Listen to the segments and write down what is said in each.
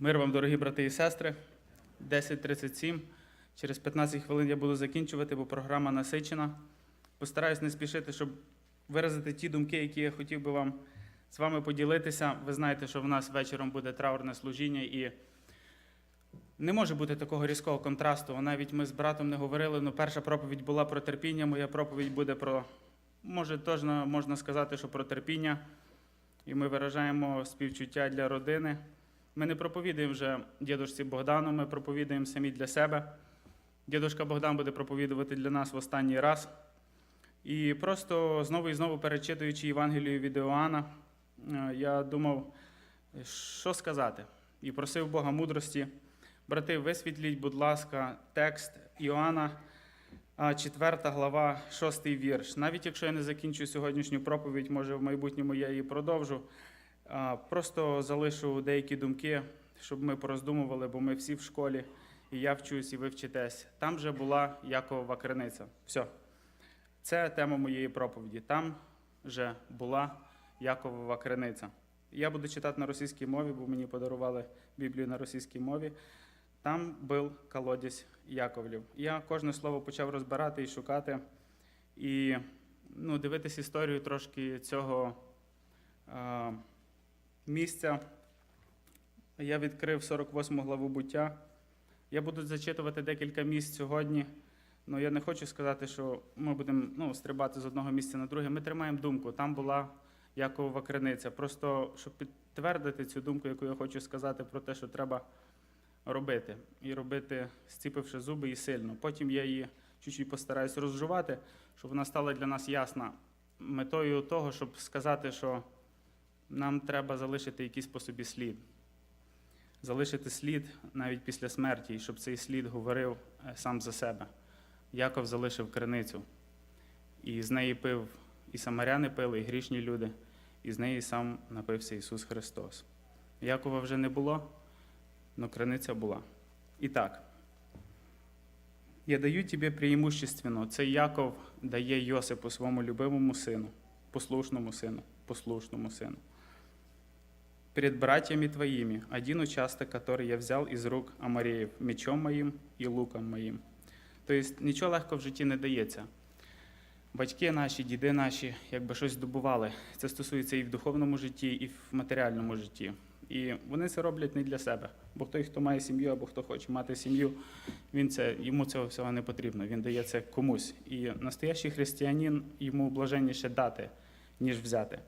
Мир вам, дорогі брати і сестри. 10.37. Через 15 хвилин я буду закінчувати, бо програма насичена. Постараюсь не спішити, щоб виразити ті думки, які я хотів би вам з вами поділитися. Ви знаєте, що в нас вечором буде траурне служіння, і не може бути такого різкого контрасту. Навіть ми з братом не говорили, але перша проповідь була про терпіння, моя проповідь буде про, може, теж можна сказати, що про терпіння. І ми виражаємо співчуття для родини. Ми не проповідуємо вже дідушці Богдану, ми проповідуємо самі для себе. Дідушка Богдан буде проповідувати для нас в останній раз. І просто знову і знову перечитуючи Євангелію від Іоанна, е, я думав, що сказати. І просив Бога мудрості. Брати, висвітліть, будь ласка, текст Іоанна, 4 глава, 6 вірш. Навіть якщо я не закінчу сьогоднішню проповідь, може в майбутньому я її продовжу. Просто залишу деякі думки, щоб ми пороздумували, бо ми всі в школі, і я вчусь, і ви вчитесь. Там вже була Якова криниця. Все. Це тема моєї проповіді. Там вже була Яковова криниця. Я буду читати на російській мові, бо мені подарували Біблію на російській мові. Там був колодязь Яковлів. Я кожне слово почав розбирати і шукати, і ну, дивитись історію трошки цього. А, місця. Я відкрив 48 главу буття. Я буду зачитувати декілька місць сьогодні. але я не хочу сказати, що ми будемо ну, стрибати з одного місця на друге. Ми тримаємо думку. Там була Якова криниця. Просто щоб підтвердити цю думку, яку я хочу сказати про те, що треба робити. І робити, зціпивши зуби і сильно. Потім я її чуть-чуть постараюсь розжувати, щоб вона стала для нас ясна метою того, щоб сказати, що нам треба залишити якийсь по собі слід. Залишити слід навіть після смерті, і щоб цей слід говорив е, сам за себе. Яков залишив криницю, і з неї пив і самаряни пили, і грішні люди, і з неї сам напився Ісус Христос. Якова вже не було, але криниця була. І так, я даю тобі преимущественно. Цей Яков дає Йосипу своєму любимому сину, послушному сину, послушному сину перед братьями твоими один участок, который я взял из рук Амареев, мечом моїм і луком моїм. Тобто нічого легко в житті не дається. Батьки наші, діди наші, якби щось здобували. Це стосується і в духовному житті, і в матеріальному житті. І вони це роблять не для себе. Бо той, хто має сім'ю або хто хоче мати сім'ю, він це, йому цього всього не потрібно. Він дає це комусь. І настоящий християнин йому блаженніше дати, ніж взяти.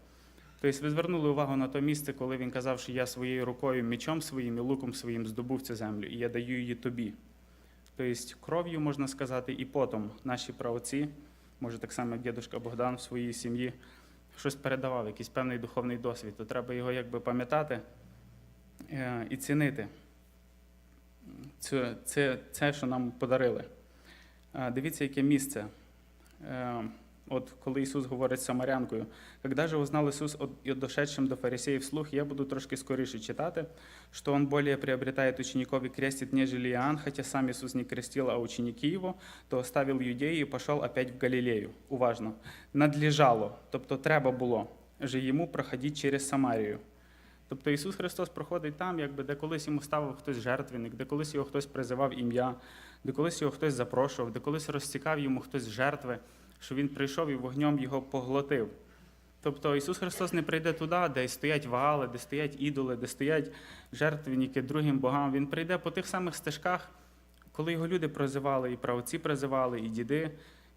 Тобто ви звернули увагу на те місце, коли він казав, що я своєю рукою, мечом своїм і луком своїм здобув цю землю, і я даю її тобі. Тобто кров'ю, можна сказати, і потом наші праотці, може так само, як дідусь Богдан в своїй сім'ї, щось передавав, якийсь певний духовний досвід, то треба його якби пам'ятати е, і цінити. Це, це, це, що нам подарили. Е, Дивіться, яке місце. От коли Ісус говорить з Самарянкою, когда же узнал Иисус от, дошедшим до фарисеев слух, я буду трошки скоріше читати, что он более приобретает учеников и крестит, нежели Иоанн, хотя сам Иисус не крестил, а ученики его, то оставил Юдею и пошел опять в Галилею. Уважно. Надлежало, тобто треба було же йому проходити через Самарію. Тобто Ісус Христос проходить там, якби де колись йому ставив хтось жертвенник, де колись його хтось призивав ім'я, де колись його хтось запрошував, де колись розцікав йому хтось жертви що він прийшов і вогнем його поглотив. Тобто Ісус Христос не прийде туди, де стоять вагали, де стоять ідоли, де стоять жертвенники другим богам. Він прийде по тих самих стежках, коли його люди призивали, і правоці призивали, і діди,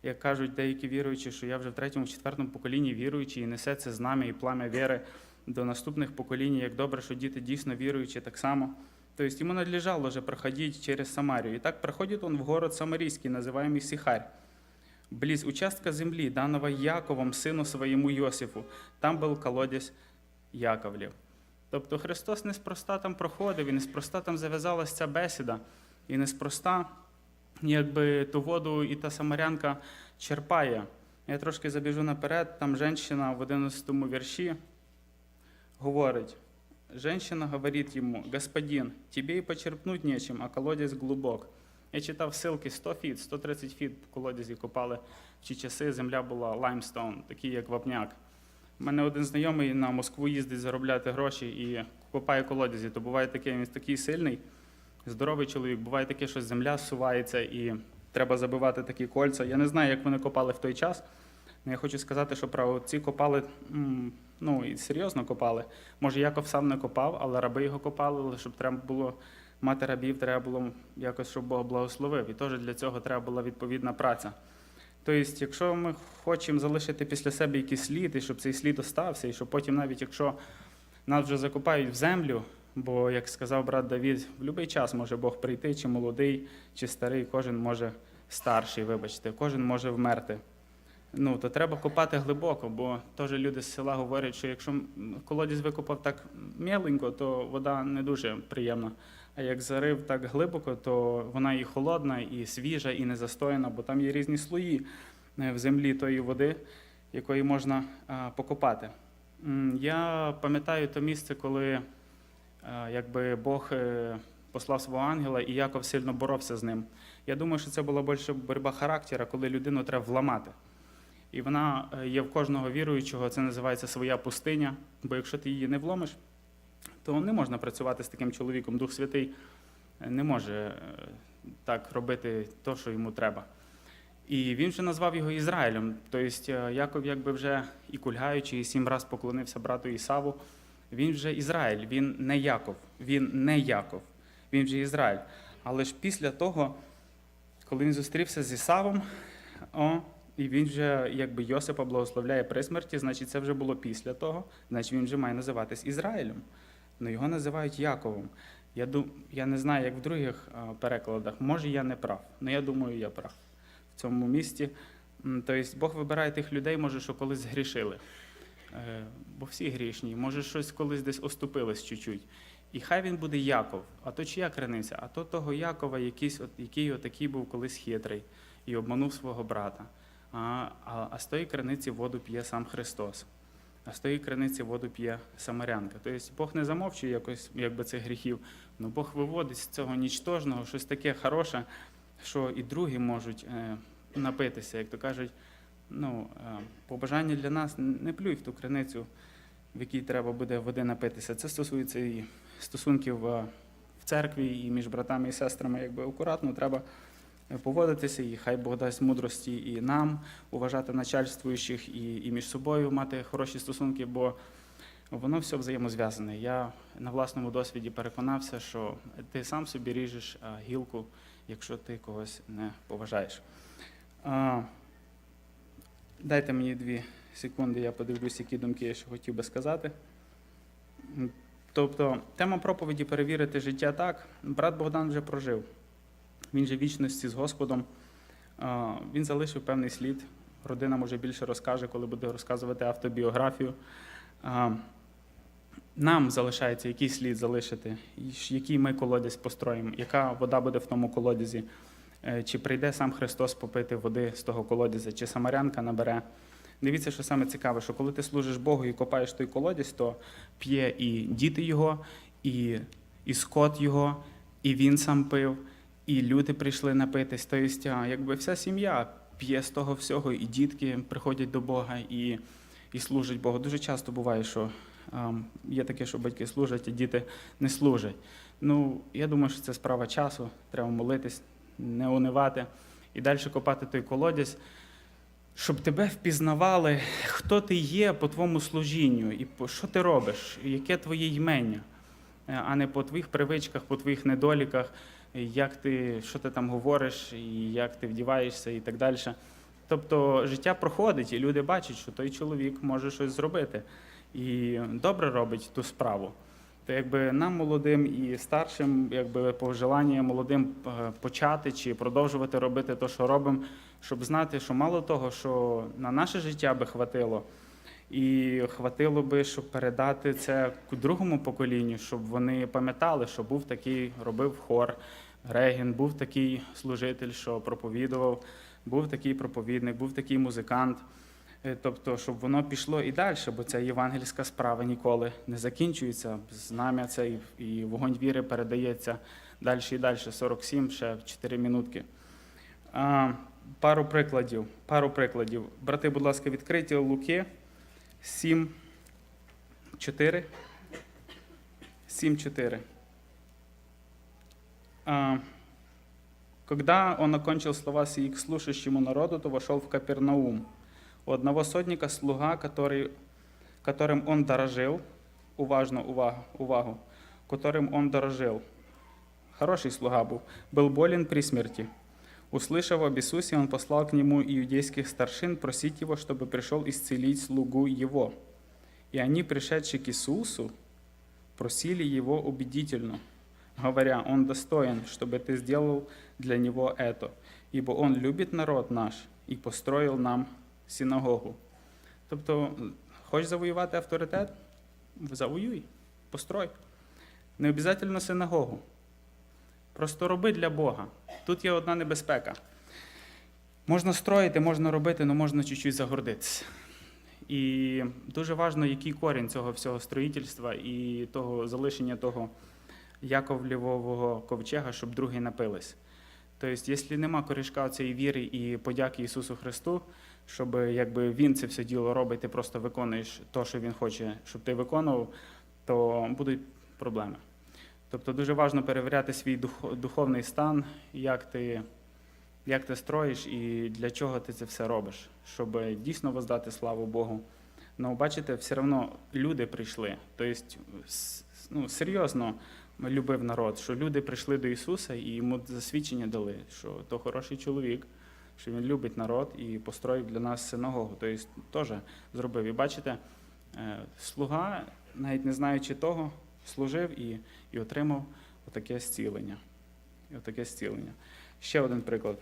як кажуть деякі віруючі, що я вже в третьому, четвертому поколінні віруючий, і несе це знам'я і пламя віри до наступних поколінь, як добре, що діти дійсно віруючі так само. Тобто йому надлежало вже проходити через Самарію. І так проходить він в город Самарійський, називаемый Сихарь близ участка земли, данного Яковом, сину своєму Йосифу. Там був колодязь Яковлів. Тобто Христос неспроста там проходив, і неспроста там зав'язалася ця бесіда, і неспроста якби ту воду і та самарянка черпає. Я трошки забіжу наперед, там жінка в 11 вірші говорить. Женщина говорит ему, «Господин, тебе и почерпнуть нечем, а колодец глубок». Я читав ссылки 100 фіт, 130 фіт в колодязі копали в ті часи, земля була лаймстоун, такий як вапняк. У мене один знайомий на Москву їздить заробляти гроші і копає колодязі, то буває таке, він такий сильний, здоровий чоловік, буває таке, що земля сувається і треба забивати такі кольця. Я не знаю, як вони копали в той час. Я хочу сказати, що право ці копали, ну і серйозно копали. Може, Яков сам не копав, але раби його копали, щоб треба було мати рабів, треба було якось, щоб Бог благословив. І теж для цього треба була відповідна праця. Тобто, якщо ми хочемо залишити після себе якийсь слід, і щоб цей слід остався, і щоб потім, навіть якщо нас вже закопають в землю, бо, як сказав брат Давід, в будь-який час може Бог прийти, чи молодий, чи старий, кожен може старший, вибачте, кожен може вмерти. Ну, то треба копати глибоко, бо теж люди з села говорять, що якщо колодязь викопав так м'яленько, то вода не дуже приємна. А як зарив так глибоко, то вона і холодна, і свіжа, і не застояна, бо там є різні слої е, в землі тої води, якої можна покопати. Я пам'ятаю то місце, коли е, якби Бог е, послав свого ангела, і Яков сильно боровся з ним. Я думаю, що це була більше боротьба характера, коли людину треба вламати. І вона є в кожного віруючого, це називається своя пустиня. Бо якщо ти її не вломиш, то не можна працювати з таким чоловіком. Дух Святий е, не може е, так робити то, що йому треба. І він вже назвав його Ізраїлем. Тобто е, Яков, якби вже і кульгаючи, і сім раз поклонився брату Ісаву. Він вже Ізраїль, він не Яков, він не Яков, він вже Ізраїль. Але ж після того, коли він зустрівся з Ісавом, о, і він вже якби Йосипа благословляє при смерті, значить це вже було після того, значить він вже має називатись Ізраїлем. Ну його називають Яковом. Я, дум, я не знаю, як в других перекладах, може я не прав, але я думаю, я прав в цьому місті. Тобто Бог вибирає тих людей, може, що колись згрішили. Е, Бо всі грішні, може, щось колись десь оступилось чуть-чуть. І хай він буде Яков. А то чия криниця? А то того Якова, якийсь, от, який отакий був колись хитрий і обманув свого брата. А, а, а з тої криниці воду п'є сам Христос. А з тої криниці воду п'є Самарянка. Тобто Бог не замовчує якось якби цих гріхів, але Бог виводить з цього нічтожного щось таке хороше, що і другі можуть е, напитися, як то кажуть. Ну, е, побажання для нас не плюй в ту криницю, в якій треба буде води напитися. Це стосується і стосунків е, в церкві, і між братами і сестрами. Якби акуратно треба поводитися, і хай Бог дасть мудрості і нам уважати начальствуючих, і, і між собою мати хороші стосунки, бо воно все взаємозв'язане. Я на власному досвіді переконався, що ти сам собі ріжеш гілку, якщо ти когось не поважаєш. Дайте мені дві секунди, я подивлюсь, які думки я ще хотів би сказати. Тобто, тема проповіді перевірити життя так. Брат Богдан вже прожив. Він же вічності з Господом. Він залишив певний слід. Родина може більше розкаже, коли буде розказувати автобіографію. Нам залишається який слід залишити, який ми колодязь построїмо, яка вода буде в тому колодязі. Е, Чи прийде сам Христос попити води з того колодязя, чи самарянка набере. Дивіться, що саме цікаве, що коли ти служиш Богу і копаєш той колодязь, то п'є і діти його, і, і скот його, і він сам пив, і люди прийшли напитись. Тобто, якби вся сім'я п'є з того всього, і дітки приходять до Бога і, і служать Богу. Дуже часто буває, що є таке, що батьки служать, а діти не служать. Ну, я думаю, що це справа часу, треба молитись, не унивати і далі копати той колодязь, щоб тебе впізнавали, хто ти є по твоєму служінню, і по що ти робиш, яке твоє ймення, а не по твоїх привичках, по твоїх недоліках, як ти, що ти там говориш, і як ти вдіваєшся, і так далі. Тобто життя проходить, і люди бачать, що той чоловік може щось зробити і добре робить ту справу. То якби нам молодим і старшим, якби пожелання молодим е, почати чи продовжувати робити те, що робимо, щоб знати, що мало того, що на наше життя би хватило, і хватило би, щоб передати це другому поколінню, щоб вони пам'ятали, що був такий, робив хор Регін, був такий служитель, що проповідував, був такий проповідник, був такий музикант. Е, Тобто, щоб воно пішло і далі, бо ця євангельська справа ніколи не закінчується. Знам'я це і, вогонь віри передається далі і далі. 47, ще 4 минутки. Пару прикладів. Пару прикладів. Брати, будь ласка, відкриті Луки 7, 4. 7.4. А, Когда он окончил слова сии к слушающему народу, то вошел в Капернаум. У одного сотника слуга, который, которым он дорожил, уважно увагу, увагу, которым он дорожил, хороший слуга был, был болен при смерти. Услышав об Иисусе, он послал к нему иудейских старшин просить его, чтобы пришел исцелить слугу его. И они, пришедшие к Иисусу, просили его убедительно, говоря, он достоин, чтобы ты сделал для него это, ибо он любит народ наш і построїв нам синагогу. Тобто, хочеш завоювати авторитет? Завоюй, построй. Не обов'язково синагогу. Просто роби для Бога. Тут є одна небезпека. Можна строїти, можна робити, але можна чуть-чуть загордитися. І дуже важливо, який корінь цього всього строїтельства і того залишення того Яковлєвого ковчега, щоб другі напились. Тобто, якщо нема корішка цієї віри і подяки Ісусу Христу, щоб якби Він це все діло робить, ти просто виконуєш те, що Він хоче, щоб ти виконував, то будуть проблеми. Тобто дуже важливо перевіряти свій дух- духовний стан, як ти, як ти строїш і для чого ти це все робиш, щоб дійсно воздати славу Богу. Ну, бачите, все одно люди прийшли. Тобто, ну, серйозно любив народ, що люди прийшли до Ісуса і йому засвідчення дали, що то хороший чоловік, що він любить народ і построїв для нас синагогу. Тобто теж зробив. І бачите, е, слуга, навіть не знаючи того, служив і, і отримав отаке зцілення. І отаке зцілення. Ще один приклад.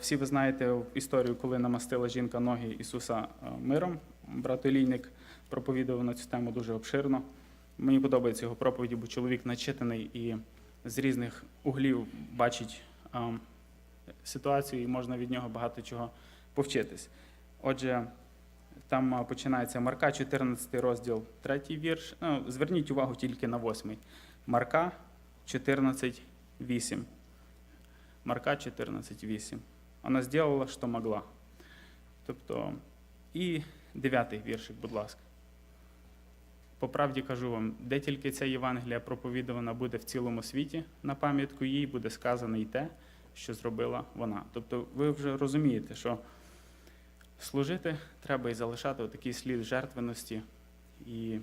Всі ви знаєте історію, коли намастила жінка ноги Ісуса миром. Брат Олійник проповідував на цю тему дуже обширно. Мені подобається його проповіді, бо чоловік начитаний і з різних углів бачить ситуацію, і можна від нього багато чого повчитись. Отже, там починається Марка, 14 розділ, 3 вірш. Ну, зверніть увагу тільки на 8. Марка 14, 8. Марка 14.8. Вона зробила, що могла. Тобто, і дев'ятий віршик, будь ласка. По правді кажу вам, де тільки ця Євангелія проповідувана буде в цілому світі, на пам'ятку їй буде сказано і те, що зробила вона. Тобто ви вже розумієте, що служити треба і залишати такий слід жертвеності, і,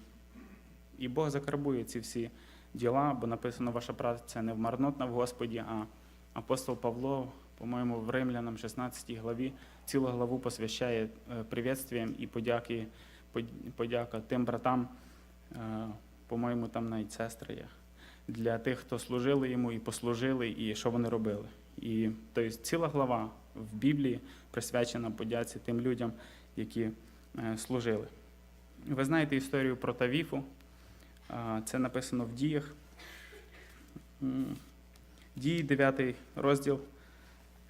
і Бог закарбує ці всі діла, бо написано, ваша праця не вмарнотна в Господі, а Апостол Павло, по-моєму, в Римлянам 16 главі цілу главу посвящає е, привітствіям і подяки, подяка тим братам, е, по-моєму, там навіть сестри є, для тих, хто служили йому і послужили, і що вони робили. І тобто, ціла глава в Біблії присвячена подяці тим людям, які е, служили. Ви знаєте історію про Тавіфу. Е, Це написано в діях. Дії 9 розділ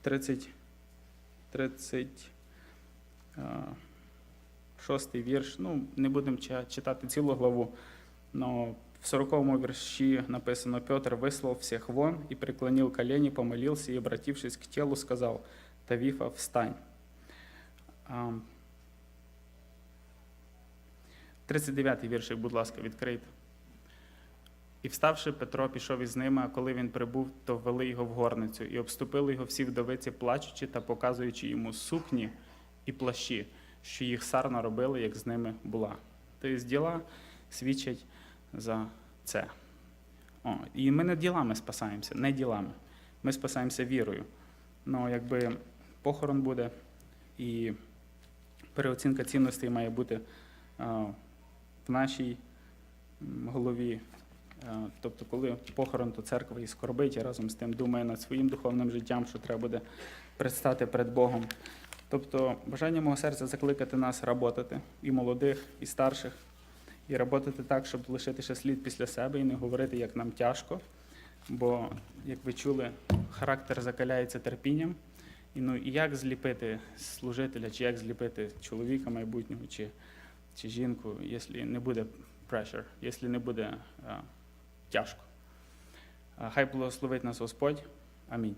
30, 36 вірш. Ну, не будемо читати цілу главу, але в 40 вірші написано Петр вислал всех вон и преклонил колени, помолился и, обратившись к телу, сказал, Тавифа, встань. А, 39 віршик, будь ласка, відкрийте. І вставши, Петро пішов із ними, а коли він прибув, то ввели його в горницю і обступили його всі вдовиці, плачучи та показуючи йому сукні і плащі, що їх сарна робили, як з ними була. Тобто діла свідчать за це. О, і ми не ділами спасаємося, не ділами. Ми спасаємося вірою. Ну, якби похорон буде, і переоцінка цінностей має бути в нашій голові. Тобто, коли похорон, то церква і скорбить, і разом з тим думає над своїм духовним життям, що треба буде предстати перед Богом. Тобто, бажання мого серця закликати нас працювати, і молодих, і старших, і працювати так, щоб лишити ще слід після себе і не говорити, як нам тяжко. Бо, як ви чули, характер закаляється терпінням. І, ну, як зліпити служителя, чи як зліпити чоловіка майбутнього, чи, чи жінку, якщо не буде pressure, якщо не буде а, тяжко. А, Хай благословить нас Господь. Амінь.